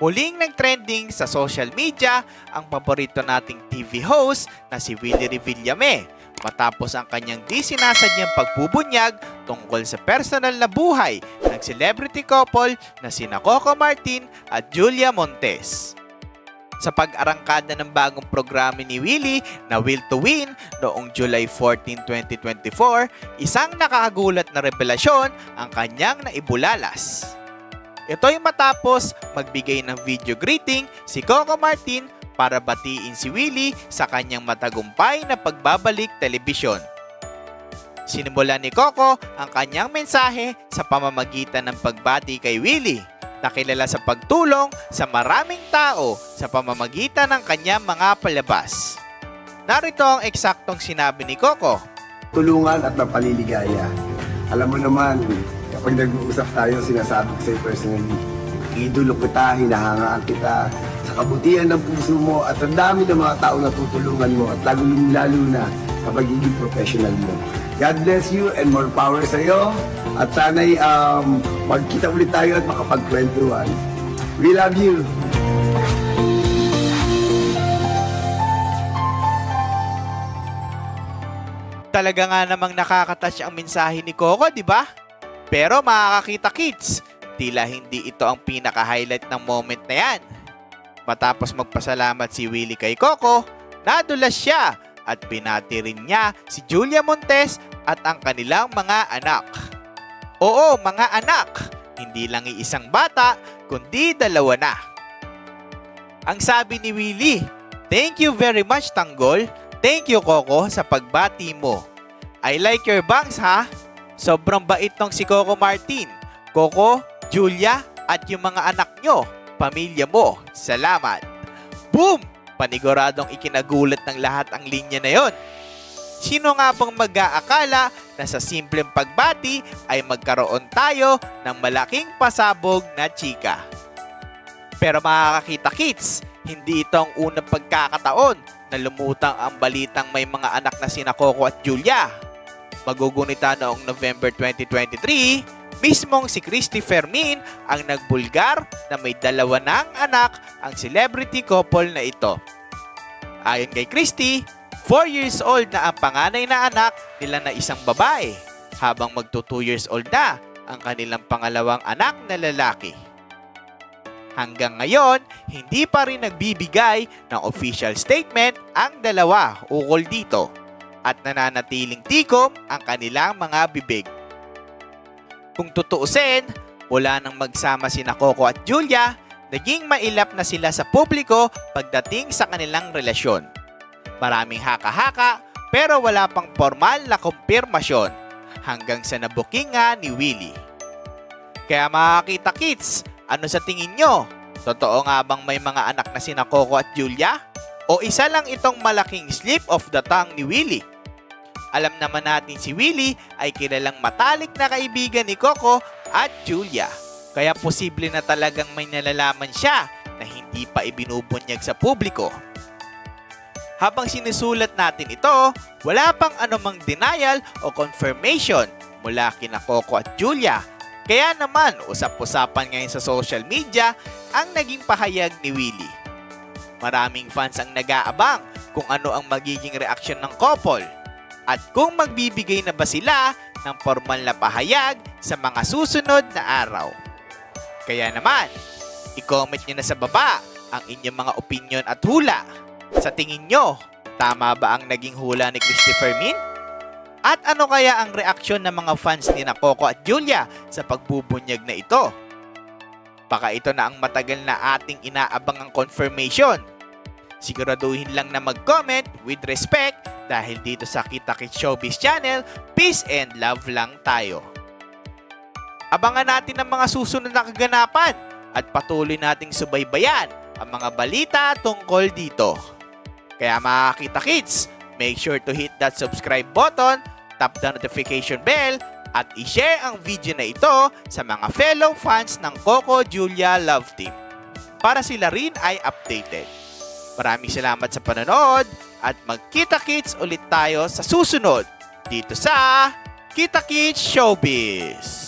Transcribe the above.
Muling nag-trending sa social media ang paborito nating TV host na si Willie Revillame matapos ang kanyang di sinasadyang pagbubunyag tungkol sa personal na buhay ng celebrity couple na sina Coco Martin at Julia Montes. Sa pag-arangkada ng bagong programa ni Willie na Will to Win noong July 14, 2024, isang nakakagulat na revelasyon ang kanyang naibulalas. Ito'y matapos magbigay ng video greeting si Coco Martin para batiin si Willie sa kanyang matagumpay na pagbabalik telebisyon. Sinimula ni Coco ang kanyang mensahe sa pamamagitan ng pagbati kay Willie na kilala sa pagtulong sa maraming tao sa pamamagitan ng kanyang mga palabas. Narito ang eksaktong sinabi ni Coco. tulungan at mapaliligaya. Alam mo naman, kapag nag-uusap tayo, sinasabi ko sa'yo personally, idolo kita, hinahangaan kita sa kabutihan ng puso mo at ang dami ng mga tao na tutulungan mo at lalo, lalo na sa pagiging professional mo. God bless you and more power sa iyo at sana'y um, magkita ulit tayo at makapagkwentuhan. We love you! Talaga nga namang nakakatouch ang mensahe ni Coco, di ba? Pero makakakita kids, tila hindi ito ang pinaka-highlight ng moment na yan. Matapos magpasalamat si Willie kay Coco, nadulas siya at pinati rin niya si Julia Montes at ang kanilang mga anak. Oo, mga anak! Hindi lang iisang bata, kundi dalawa na. Ang sabi ni Willie, Thank you very much, Tanggol. Thank you, Coco, sa pagbati mo. I like your bangs, ha? Sobrang bait tong si Coco Martin. Coco, Julia, at yung mga anak nyo, pamilya mo. Salamat. Boom! Paniguradong ikinagulat ng lahat ang linya na yon. Sino nga bang mag-aakala na sa simpleng pagbati ay magkaroon tayo ng malaking pasabog na chika? Pero makakakita kids, hindi ito ang unang pagkakataon na lumutang ang balitang may mga anak na sina Coco at Julia. Magugunita noong November 2023, mismong si Christy Fermin ang nagbulgar na may dalawa ng anak ang celebrity couple na ito. Ayon kay Christy, 4 years old na ang panganay na anak nila na isang babae, habang magto 2 years old na ang kanilang pangalawang anak na lalaki. Hanggang ngayon, hindi pa rin nagbibigay ng official statement ang dalawa ukol dito at nananatiling tikom ang kanilang mga bibig. Kung tutuusin, wala nang magsama sina Coco at Julia, naging mailap na sila sa publiko pagdating sa kanilang relasyon. Maraming haka-haka pero wala pang formal na kumpirmasyon hanggang sa nabuking nga ni Willie. Kaya makakita kids, ano sa tingin nyo? Totoo nga bang may mga anak na sina Coco at Julia? O isa lang itong malaking slip of the tongue ni Willie? Alam naman natin si Willie ay kilalang matalik na kaibigan ni Coco at Julia. Kaya posible na talagang may nalalaman siya na hindi pa ibinubunyag sa publiko. Habang sinusulat natin ito, wala pang anumang denial o confirmation mula kina Coco at Julia kaya naman, usap-usapan ngayon sa social media ang naging pahayag ni Willie. Maraming fans ang nag-aabang kung ano ang magiging reaksyon ng couple at kung magbibigay na ba sila ng formal na pahayag sa mga susunod na araw. Kaya naman, i-comment nyo na sa baba ang inyong mga opinion at hula. Sa tingin nyo, tama ba ang naging hula ni Christopher Min? At ano kaya ang reaksyon ng mga fans ni na Coco at Julia sa pagbubunyag na ito? Baka ito na ang matagal na ating inaabang ang confirmation. Siguraduhin lang na mag-comment with respect dahil dito sa Kita Kit Showbiz Channel, peace and love lang tayo. Abangan natin ang mga susunod na kaganapan at patuloy nating subaybayan ang mga balita tungkol dito. Kaya mga Kita Kids, make sure to hit that subscribe button, tap the notification bell, at i-share ang video na ito sa mga fellow fans ng Coco Julia Love Team para sila rin ay updated. Maraming salamat sa panonood at magkita-kits ulit tayo sa susunod dito sa Kita Kids Showbiz.